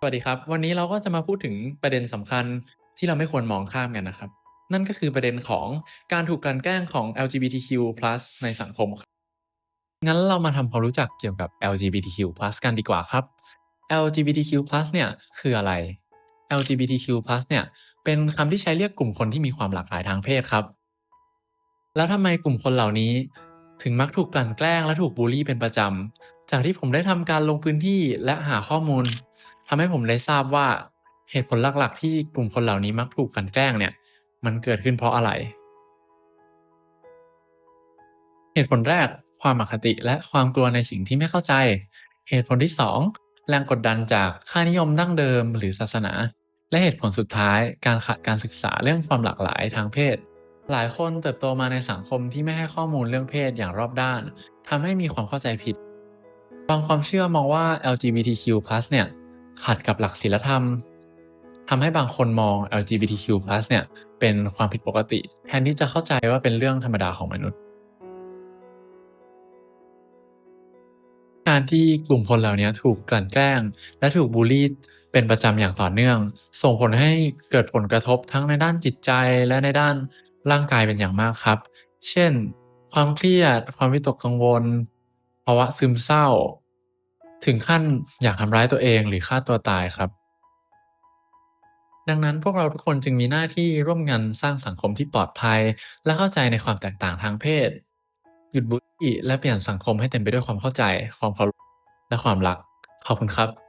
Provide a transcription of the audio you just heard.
สวัสดีครับ วันนี้เราก็จะมาพูดถึงประเด็นสำคัญที่เราไม่ควรมองข้ามกันนะครับ นั่นก็คือประเด็นของการถูกกลั่นแกล้งของ LGBTQ+ ในสังคมครับงั้นเรามาทำความรู้จักเกี่ยวกับ LGBTQ+ กันดีกว่าครับ LGBTQ+ เนี่ยคืออะไร LGBTQ+ เนี่ยเป็นคำที่ใช้เรียกกลุ่มคนที่มีความหลากหลายทางเพศครับ แล้วทำไมกลุ่มคนเหล่านี้ ถึงมักถูกกลั่นแกล้งและถูกบูลลี่เป็นประจำ จากที่ผมได้ทำการลงพื้นที่และหาข้อมูล ทำให้ผมได้ทราบว่าเหตุผลหลักๆ ที่กลุ่มคนเหล่านี้มักถูกกันแกล้งเนี่ย มันเกิดขึ้นเพราะอะไร เหตุผลแรกความอคติและความกลัวในสิ่งที่ไม่เข้าใจ เหตุผลที่ 2 แรงกดดันจากค่านิยมดั้งเดิมหรือศาสนา และเหตุผลสุดท้าย การขาดการศึกษาเรื่องความหลากหลายทางเพศ หลายคนเติบโตมาในสังคมที่ไม่ให้ข้อมูลเรื่องเพศอย่างรอบด้านทำให้มีความเข้าใจผิด บางความเชื่อมองว่า LGBTQ+ เนี่ย ขัดกับหลักศีลธรรมทำให้บางคนมอง LGBTQ+ เนี่ยเป็นความผิดปกติ แทนที่จะเข้าใจว่าเป็นเรื่องธรรมดาของมนุษย์ การที่กลุ่มคนเหล่านี้ถูกกลั่นแกล้ง และถูกบูลลี่เป็นประจำอย่างต่อเนื่อง ส่งผลให้เกิดผลกระทบทั้งในด้านจิตใจและในด้านร่างกายเป็นอย่างมากครับ เช่น ความเครียด ความวิตกกังวล ภาวะซึมเศร้า ถึงขั้นอยากทำร้ายตัวเองหรือฆ่าตัวตายครับ ดังนั้นพวกเราทุกคนจึงมีหน้าที่ร่วมกันสร้างสังคมที่ปลอดภัย และเข้าใจในความแตกต่างทางเพศ หยุดบูลลี่และเปลี่ยนสังคมให้เต็มไปด้วยความเข้าใจ ความเคารพและความรักขอบคุณครับ